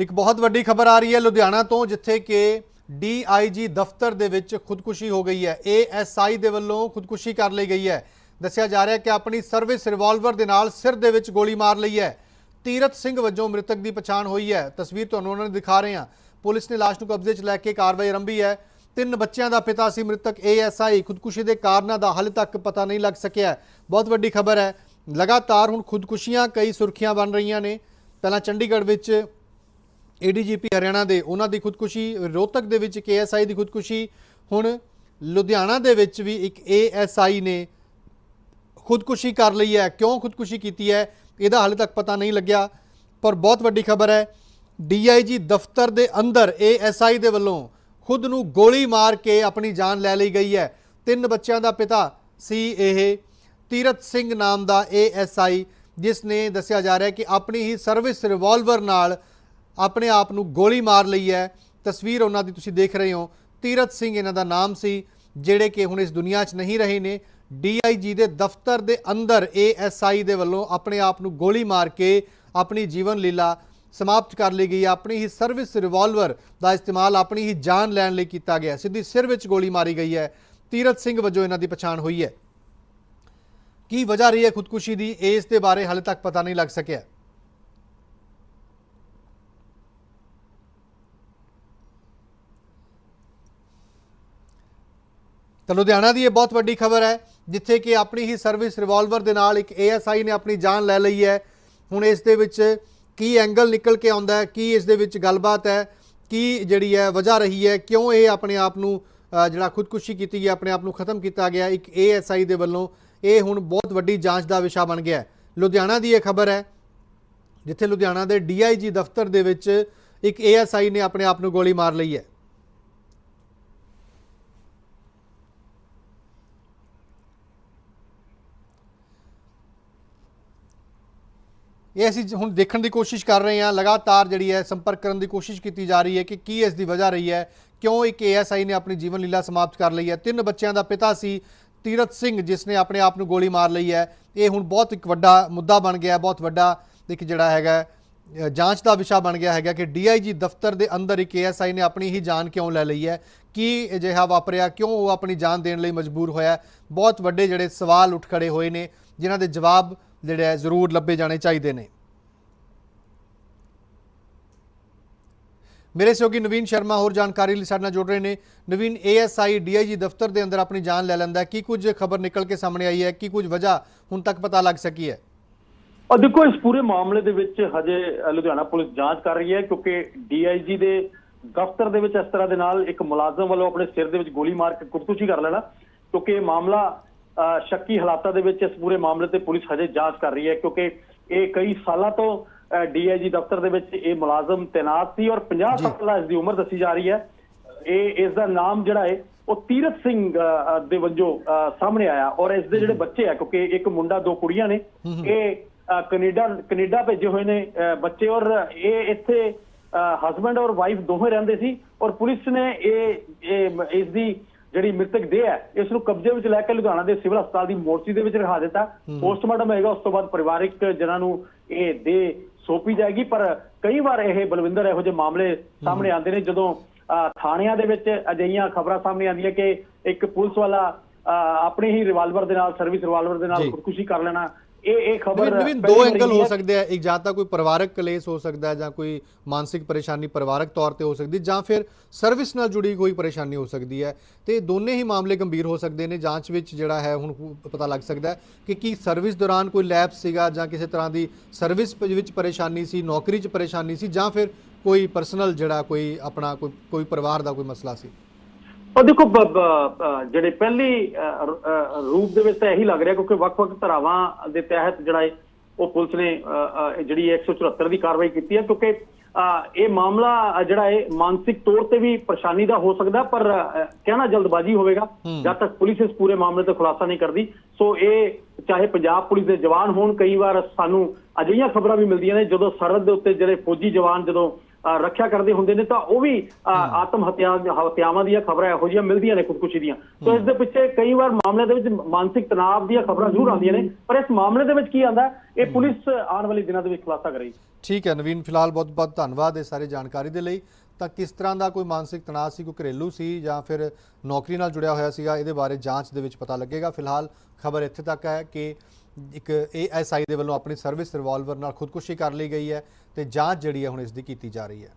ਇੱਕ ਬਹੁਤ ਵੱਡੀ ਖਬਰ ਆ ਰਹੀ ਹੈ ਲੁਧਿਆਣਾ ਤੋਂ, ਜਿੱਥੇ ਕਿ ਡੀਆਈਜੀ ਦਫ਼ਤਰ ਦੇ ਵਿੱਚ ਖੁਦਕੁਸ਼ੀ ਹੋ ਗਈ ਹੈ। ਏਐਸਆਈ ਦੇ ਵੱਲੋਂ ਖੁਦਕੁਸ਼ੀ ਕਰ ਲਈ ਗਈ ਹੈ। ਦੱਸਿਆ ਜਾ ਰਿਹਾ ਹੈ ਕਿ ਆਪਣੀ ਸਰਵਿਸ ਰਿਵਾਲਵਰ ਦੇ ਨਾਲ ਸਿਰ ਦੇ ਵਿੱਚ ਗੋਲੀ ਮਾਰ ਲਈ ਹੈ। ਤੀਰਤ ਸਿੰਘ ਵਜੋਂ ਮ੍ਰਿਤਕ ਦੀ ਪਛਾਣ ਹੋਈ ਹੈ। ਤਸਵੀਰ ਤੁਹਾਨੂੰ ਉਹਨਾਂ ਨੇ ਦਿਖਾ ਰਹੇ ਹਾਂ। ਪੁਲਿਸ ਨੇ ਲਾਸ਼ ਨੂੰ ਕਬਜ਼ੇ 'ਚ ਲੈ ਕੇ ਕਾਰਵਾਈ ਆਰੰਭੀ ਹੈ। ਤਿੰਨ ਬੱਚਿਆਂ ਦਾ ਪਿਤਾ ਸੀ ਮ੍ਰਿਤਕ। ਏਐਸਆਈ ਖੁਦਕੁਸ਼ੀ ਦੇ ਕਾਰਨਾਂ ਦਾ ਹਾਲੇ ਤੱਕ ਪਤਾ ਨਹੀਂ ਲੱਗ ਸਕਿਆ ਬਹੁਤ ਵੱਡੀ ਖਬਰ ਹੈ। ਲਗਾਤਾਰ ਹੁਣ ਖੁਦਕੁਸ਼ੀਆਂ ਕਈ ਸੁਰਖੀਆਂ ਬਣ ਰਹੀਆਂ ਨੇ। ਪਹਿਲਾਂ ਚੰਡੀਗੜ੍ਹ ਵਿੱਚ ਏਡੀਜੀਪੀ ਹਰਿਆਣਾ ਦੇ, ਉਹਨਾਂ ਦੀ ਖੁਦਕੁਸ਼ੀ, ਰੋਹਤਕ ਦੇ ਵਿੱਚ ਕੇਐਸਆਈ ਦੀ ਖੁਦਕੁਸ਼ੀ, ਹੁਣ ਲੁਧਿਆਣਾ ਦੇ ਵਿੱਚ ਵੀ ਇੱਕ ਏਐਸਆਈ ਨੇ ਖੁਦਕੁਸ਼ੀ ਕਰ ਲਈ ਹੈ। ਕਿਉਂ ਖੁਦਕੁਸ਼ੀ ਕੀਤੀ ਹੈ? ਇਹਦਾ ਹਾਲੇ ਤੱਕ ਪਤਾ ਨਹੀਂ ਲੱਗਿਆ, ਪਰ ਬਹੁਤ ਵੱਡੀ ਖਬਰ ਹੈ। ਡੀਆਈਜੀ ਦਫ਼ਤਰ ਦੇ ਅੰਦਰ ਏਐਸਆਈ ਦੇ ਵੱਲੋਂ ਖੁਦ ਨੂੰ ਗੋਲੀ ਮਾਰ ਕੇ ਆਪਣੀ ਜਾਨ ਲੈ ਲਈ ਗਈ ਹੈ। ਤਿੰਨ ਬੱਚਿਆਂ ਦਾ ਪਿਤਾ ਸੀ ਇਹ ਤੀਰਤ ਸਿੰਘ ਨਾਮ ਦਾ ਏਐਸਆਈ ਜਿਸ ਨੇ ਦੱਸਿਆ ਜਾ ਰਿਹਾ ਕਿ ਆਪਣੀ ਹੀ ਸਰਵਿਸ ਰਿਵਾਲਵਰ ਨਾਲ ਆਪਣੇ ਆਪ ਨੂੰ ਗੋਲੀ ਮਾਰ ਲਈ ਹੈ। ਤਸਵੀਰ ਉਹਨਾਂ ਦੀ ਤੁਸੀਂ ਦੇਖ ਰਹੇ ਹੋ। ਤੀਰਤ ਸਿੰਘ ਇਹਨਾਂ ਦਾ ਨਾਮ ਸੀ, ਜਿਹੜੇ ਕਿ ਹੁਣ ਇਸ ਦੁਨੀਆ 'ਚ ਨਹੀਂ ਰਹੇ ਨੇ। ਡੀਆਈਜੀ ਦੇ ਦਫ਼ਤਰ ਦੇ ਅੰਦਰ ਏਐਸਆਈ ਦੇ ਵੱਲੋਂ ਆਪਣੇ ਆਪ ਨੂੰ ਗੋਲੀ ਮਾਰ ਕੇ ਆਪਣੀ ਜੀਵਨ ਲੀਲਾ ਸਮਾਪਤ ਕਰ ਲਈ ਗਈ ਆਪਣੀ ਹੀ ਸਰਵਿਸ ਰਿਵਾਲਵਰ ਦਾ ਇਸਤੇਮਾਲ ਆਪਣੀ ਹੀ ਜਾਨ ਲੈਣ ਲਈ ਕੀਤਾ ਗਿਆ। ਸਿੱਧੀ ਸਿਰ ਵਿੱਚ ਗੋਲੀ ਮਾਰੀ ਗਈ ਹੈ। ਤੀਰਤ ਸਿੰਘ ਵਜੋਂ ਇਹਨਾਂ ਦੀ ਪਛਾਣ ਹੋਈ ਹੈ। ਕੀ ਵਜ੍ਹਾ ਰਹੀ ਹੈ ਖੁਦਕੁਸ਼ੀ ਦੀ? ਇਸ ਦੇ ਬਾਰੇ ਹਾਲੇ ਤੱਕ ਪਤਾ ਨਹੀਂ ਲੱਗ ਸਕਿਆ। ਤਾਂ ਲੁਧਿਆਣਾ ਦੀ ਇਹ ਬਹੁਤ ਵੱਡੀ ਖਬਰ ਹੈ, ਜਿੱਥੇ ਕਿ ਆਪਣੀ ਹੀ ਸਰਵਿਸ ਰਿਵਾਲਵਰ ਦੇ ਨਾਲ ਇੱਕ ਏਐਸਆਈ ਨੇ ਆਪਣੀ ਜਾਨ ਲੈ ਲਈ ਹੈ। ਹੁਣ ਇਸ ਦੇ ਵਿੱਚ ਕੀ ਐਂਗਲ ਨਿਕਲ ਕੇ ਆਉਂਦਾ ਹੈ, ਕੀ ਇਸ ਦੇ ਵਿੱਚ ਗੱਲਬਾਤ ਹੈ, ਕੀ ਜਿਹੜੀ ਹੈ ਵਜ੍ਹਾ ਰਹੀ ਹੈ, ਕਿਉਂ ਇਹ ਆਪਣੇ ਆਪ ਨੂੰ ਜਿਹੜਾ ਖੁਦਕੁਸ਼ੀ ਕੀਤੀ ਹੈ, ਆਪਣੇ ਆਪ ਨੂੰ ਖਤਮ ਕੀਤਾ ਗਿਆ, ਇੱਕ ਏਐਸਆਈ ਦੇ ਵੱਲੋਂ ਇਹ ਹੁਣ ਬਹੁਤ ਵੱਡੀ ਜਾਂਚ ਦਾ ਵਿਸ਼ਾ ਬਣ ਗਿਆ ਲੁਧਿਆਣਾ ਦੀ ਇਹ ਖਬਰ ਹੈ, ਜਿੱਥੇ ਲੁਧਿਆਣਾ ਦੇ ਡੀਆਈਜੀ ਦਫ਼ਤਰ ਦੇ ਵਿੱਚ ਇੱਕ ਏਐਸਆਈ ਨੇ ਆਪਣੇ ਆਪ ਨੂੰ ਗੋਲੀ ਮਾਰ ਲਈ ਹੈ। ਇਹ ਅਸੀਂ ਹੁਣ ਦੇਖਣ ਦੀ ਕੋਸ਼ਿਸ਼ ਕਰ ਰਹੇ ਹਾਂ, ਲਗਾਤਾਰ ਜਿਹੜੀ ਹੈ ਸੰਪਰਕ ਕਰਨ ਦੀ ਕੋਸ਼ਿਸ਼ ਕੀਤੀ ਜਾ ਰਹੀ ਹੈ ਕਿ ਕੀ ਇਸ ਦੀ ਵਜ੍ਹਾ ਰਹੀ ਹੈ, ਕਿਉਂ ਇੱਕ ਏਐਸਆਈ ਨੇ ਆਪਣੀ ਜੀਵਨ ਲੀਲਾ ਸਮਾਪਤ ਕਰ ਲਈ ਹੈ। ਤਿੰਨ ਬੱਚਿਆਂ ਦਾ ਪਿਤਾ ਸੀ ਤੀਰਤ ਸਿੰਘ, ਜਿਸ ਨੇ ਆਪਣੇ ਆਪ ਨੂੰ ਗੋਲੀ ਮਾਰ ਲਈ ਹੈ। ਇਹ ਹੁਣ ਬਹੁਤ ਇੱਕ ਵੱਡਾ ਮੁੱਦਾ ਬਣ ਗਿਆ, ਬਹੁਤ ਵੱਡਾ ਇੱਕ ਜਿਹੜਾ ਹੈਗਾ ਜਾਂਚ ਦਾ ਵਿਸ਼ਾ ਬਣ ਗਿਆ ਹੈਗਾ ਕਿ ਡੀਆਈਜੀ ਦਫ਼ਤਰ ਦੇ ਅੰਦਰ ਇੱਕ ਏਐਸਆਈ ਨੇ ਆਪਣੀ ਹੀ ਜਾਨ ਕਿਉਂ ਲੈ ਲਈ ਹੈ, ਕੀ ਅਜਿਹਾ ਵਾਪਰਿਆ, ਕਿਉਂ ਉਹ ਆਪਣੀ ਜਾਨ ਦੇਣ ਲਈ ਮਜਬੂਰ ਹੋਇਆ। ਬਹੁਤ ਵੱਡੇ ਜਿਹੜੇ ਸਵਾਲ ਉੱਠ ਖੜੇ ਹੋਏ ਨੇ, ਜਿਨ੍ਹਾਂ ਦੇ ਜਵਾਬ ਜਿਹੜੇ ਜ਼ਰੂਰ ਲੱਭੇ ਜਾਣੇ ਚਾਹੀਦੇ ਨੇ। ਮੇਰੇ ਸਹਿਯੋਗੀ ਨਵੀਨ ਸ਼ਰਮਾ, ਹੋਰ ਜਾਣਕਾਰੀ ਲਈ ਸਾਡੇ ਨਾਲ ਜੁੜ ਰਹੇ ਨੇ। ਨਵੀਨ ਏਐਸਆਈ ਡੀਆਈਜੀ ਦਫ਼ਤਰ ਦੇ ਅੰਦਰ ਆਪਣੀ ਜਾਨ ਲੈ ਲੈਂਦਾ ਕੀ ਕੁਝ ਖਬਰ ਨਿਕਲ ਕੇ ਸਾਹਮਣੇ ਆਈ ਹੈ? ਕੀ ਕੁਝ ਵਜ੍ਹਾ ਹੁਣ ਤੱਕ ਪਤਾ ਲੱਗ ਸਕੀ ਹੈ? ਔਰ ਦੇਖੋ, ਇਸ ਪੂਰੇ ਮਾਮਲੇ ਦੇ ਵਿੱਚ ਹਜੇ ਲੁਧਿਆਣਾ ਪੁਲਿਸ ਜਾਂਚ ਕਰ ਰਹੀ ਹੈ, ਕਿਉਂਕਿ ਡੀਆਈਜੀ ਦੇ ਦਫ਼ਤਰ ਦੇ ਵਿੱਚ ਇਸ ਤਰ੍ਹਾਂ ਦੇ ਨਾਲ ਇੱਕ ਮੁਲਾਜ਼ਮ ਵੱਲੋਂ ਆਪਣੇ ਸਿਰ ਦੇ ਵਿੱਚ ਗੋਲੀ ਮਾਰ ਕੇ ਖੁਦਕੁਸ਼ੀ ਕਰ ਲੈਣਾ, ਕਿਉਂਕਿ ਇਹ ਮਾਮਲਾ ਸ਼ੱਕੀ ਹਾਲਾਤਾਂ ਦੇ ਵਿੱਚ ਇਸ ਪੂਰੇ ਮਾਮਲੇ ਤੇ ਪੁਲਿਸ ਹਜੇ ਜਾਂਚ ਕਰ ਰਹੀ ਹੈ ਕਿਉਂਕਿ ਇਹ ਕਈ ਸਾਲਾਂ ਤੋਂ ਡੀਆਈਜੀ ਦਫ਼ਤਰ ਦੇ ਵਿੱਚ ਇਹ ਮੁਲਾਜ਼ਮ ਤੈਨਾਤ ਸੀ ਔਰ 50 ਜੀ। ਸਾਲ ਇਸ ਦੀ ਉਮਰ ਦੱਸੀ ਜਾ ਰਹੀ ਹੈ। ਇਹ ਇਸ ਦਾ ਨਾਮ ਜਿਹੜਾ ਹੈ ਉਹ ਤੀਰਤ ਸਿੰਘ ਦੇ ਵਜੋਂ ਸਾਹਮਣੇ ਆਇਆ ਔਰ ਇਸ ਦੇ ਜਿਹੜੇ ਬੱਚੇ ਆ ਕਿਉਂਕਿ ਇੱਕ ਮੁੰਡਾ ਦੋ ਕੁੜੀਆਂ ਨੇ ਇਹ ਕੈਨੇਡਾ ਕੈਨੇਡਾ ਭੇਜੇ ਹੋਏ ਨੇ ਬੱਚੇ ਔਰ ਇਹ ਇੱਥੇ ਹਸਬੰਡ ਔਰ ਵਾਈਫ ਦੋਵੇਂ ਰਹਿੰਦੇ ਸੀ ਔਰ ਪੁਲਿਸ ਨੇ ਇਹ ਇਸ ਦੀ ਜਿਹੜੀ ਮ੍ਰਿਤਕ ਦੇਹ ਹੈ ਇਸ ਨੂੰ ਕਬਜ਼ੇ ਵਿੱਚ ਲੈ ਕੇ ਲੁਧਿਆਣਾ ਦੇ ਸਿਵਲ ਹਸਪਤਾਲ ਦੀ ਮੋਰਚੀ ਦੇ ਵਿੱਚ ਰਖਾ ਦਿੱਤਾ। ਪੋਸਟਮਾਰਟਮ ਹੋਏਗਾ ਉਸ ਤੋਂ ਬਾਅਦ ਪਰਿਵਾਰਿਕ ਜਨਾਂ ਨੂੰ ਇਹ ਦੇਹ ਸੌਂਪੀ ਜਾਏਗੀ। ਪਰ ਕਈ ਵਾਰ ਇਹ ਬਲਵਿੰਦਰ ਇਹੋ ਜਿਹੇ ਮਾਮਲੇ ਸਾਹਮਣੇ ਆਉਂਦੇ ਨੇ ਜਦੋਂ ਥਾਣਿਆਂ ਦੇ ਵਿੱਚ ਅਜਿਹੀਆਂ ਖਬਰਾਂ ਸਾਹਮਣੇ ਆਉਂਦੀਆਂ ਕਿ ਇੱਕ ਪੁਲਿਸ ਵਾਲਾ ਆਪਣੀ ਹੀ ਰਿਵਾਲਵਰ ਦੇ ਨਾਲ ਸਰਵਿਸ ਰਿਵਾਲਵਰ ਦੇ ਨਾਲ। ਖੁਦਕੁਸ਼ੀ ਕਰ ਲੈਣਾ ਇਹ ਇਹ ਖਬਰ ਨਵੀਨ ਦੋ ਐਂਗਲ ਹੋ ਸਕਦੇ ਆ। ਇੱਕ ਜਾਂ ਤਾਂ ਕੋਈ ਪਰਿਵਾਰਕ ਕਲੇਸ਼ ਹੋ ਸਕਦਾ ਜਾਂ ਕੋਈ ਮਾਨਸਿਕ ਪਰੇਸ਼ਾਨੀ ਪਰਿਵਾਰਕ ਤੌਰ ਤੇ ਹੋ ਸਕਦੀ ਜਾਂ ਫਿਰ ਸਰਵਿਸ ਨਾਲ ਜੁੜੀ ਕੋਈ ਪਰੇਸ਼ਾਨੀ ਹੋ ਸਕਦੀ ਹੈ। ਤੇ ਦੋਨੇ ਹੀ ਮਾਮਲੇ ਗੰਭੀਰ ਹੋ ਸਕਦੇ ਨੇ। ਜਾਂਚ ਵਿੱਚ ਜਿਹੜਾ ਹੈ ਹੁਣ ਪਤਾ ਲੱਗ ਸਕਦਾ ਕਿ ਕੀ ਸਰਵਿਸ ਦੌਰਾਨ ਕੋਈ ਲੈਪਸ ਸੀਗਾ ਜਾਂ ਕਿਸੇ ਤਰ੍ਹਾਂ ਦੀ ਸਰਵਿਸ ਵਿੱਚ ਪਰੇਸ਼ਾਨੀ ਸੀ ਨੌਕਰੀ 'ਚ ਪਰੇਸ਼ਾਨੀ ਸੀ ਜਾਂ ਫਿਰ ਕੋਈ ਪਰਸਨਲ ਜਿਹੜਾ ਕੋਈ ਆਪਣਾ ਕੋਈ ਕੋਈ ਪਰਿਵਾਰ ਦਾ ਕੋਈ ਮਸਲਾ ਸੀ। ਉਹ ਦੇਖੋ ਜਿਹੜੇ ਪਹਿਲੀ ਰੂਪ ਦੇ ਵਿੱਚ ਤਾਂ ਇਹੀ ਲੱਗ ਰਿਹਾ ਕਿਉਂਕਿ ਵੱਖ-ਵੱਖ ਧਾਰਾਵਾਂ ਦੇ ਤਹਿਤ ਜਿਹੜਾ ਹੈ ਉਹ ਪੁਲਿਸ ਨੇ ਜਿਹੜੀ 174 ਦੀ ਕਾਰਵਾਈ ਕੀਤੀ ਹੈ ਕਿਉਂਕਿ ਇਹ ਮਾਮਲਾ ਜਿਹੜਾ ਹੈ ਮਾਨਸਿਕ ਤੌਰ ਤੇ ਵੀ ਪਰੇਸ਼ਾਨੀ ਦਾ ਹੋ ਸਕਦਾ ਪਰ ਕਹਿਣਾ ਜਲਦਬਾਜ਼ੀ ਹੋਵੇਗਾ। ਜਦ ਤੱਕ ਪੁਲਿਸ ਇਸ ਪੂਰੇ ਮਾਮਲੇ ਤੇ ਖੁਲਾਸਾ ਨਹੀਂ ਕਰਦੀ ਸੋ ਇਹ ਚਾਹੇ ਪੰਜਾਬ ਪੁਲਿਸ ਦੇ ਜਵਾਨ ਹੋਣ ਕਈ ਵਾਰ ਸਾਨੂੰ ਅਜਿਹੀਆਂ ਖਬਰਾਂ ਵੀ ਮਿਲਦੀਆਂ ਨੇ ਜਦੋਂ ਸਰਹੱਦ ਦੇ ਉੱਤੇ ਜਿਹੜੇ ਫੌਜੀ ਜਵਾਨ ਜਦੋਂ ਰੱਖਿਆ ਕਰਦੇ ਹੁੰਦੇ ਨੇ ਤਾਂ ਉਹ ਵੀ ਆਤਮ ਹੱਤਿਆ ਹੱਤਿਆਵਾਂ ਦੀਆਂ ਖਬਰਾਂ ਇਹੋ ਜਿਹੀਆਂ ਮਿਲਦੀਆਂ ਨੇ ਖੁਦਕੁਸ਼ੀ ਦੀਆਂ। ਸੋ ਇਸ ਦੇ ਪਿੱਛੇ ਕਈ ਵਾਰ ਮਾਮਲੇ ਦੇ ਵਿੱਚ ਮਾਨਸਿਕ ਤਣਾਅ ਦੀਆਂ ਖਬਰਾਂ ਜ਼ਰੂਰ ਆਉਂਦੀਆਂ ਨੇ ਪਰ ਇਸ ਮਾਮਲੇ ਦੇ ਵਿੱਚ ਕੀ ਆਂਦਾ ਇਹ ਪੁਲਿਸ ਆਉਣ ਵਾਲੇ ਦਿਨਾਂ ਦੇ ਵਿੱਚ ਖੁਲਾਸਾ ਕਰੇਗੀ। ਠੀਕ ਹੈ ਨਵੀਨ ਫਿਲਹਾਲ ਬਹੁਤ ਬਹੁਤ ਧੰਨਵਾਦ ਇਹ ਸਾਰੇ ਜਾਣਕਾਰੀ ਦੇ ਲਈ। ਤਾਂ ਕਿਸ ਤਰ੍ਹਾਂ ਦਾ ਕੋਈ ਮਾਨਸਿਕ ਤਣਾਅ ਸੀ ਕੋਈ ਘਰੇਲੂ ਸੀ ਜਾਂ ਫਿਰ ਨੌਕਰੀ ਨਾਲ ਜੁੜਿਆ ਹੋਇਆ ਸੀਗਾ ਇਹਦੇ ਬਾਰੇ ਜਾਂਚ ਦੇ ਵਿੱਚ ਪਤਾ ਲੱਗੇਗਾ। ਫਿਲਹਾਲ ਖਬਰ ਇੱਥੇ ਤੱਕ ਹੈ ਕਿ ਇੱਕ ਏਐਸਆਈ ਦੇ ਵੱਲੋਂ ਆਪਣੀ ਸਰਵਿਸ ਰਿਵਾਲਵਰ ਨਾਲ ਖੁਦਕੁਸ਼ੀ ਕਰ ਲਈ ਗਈ ਹੈ ਤੇ ਜਾਂਚ ਜਿਹੜੀ ਹੈ ਹੁਣ ਇਸ ਦੀ ਕੀਤੀ ਜਾ ਰਹੀ ਹੈ।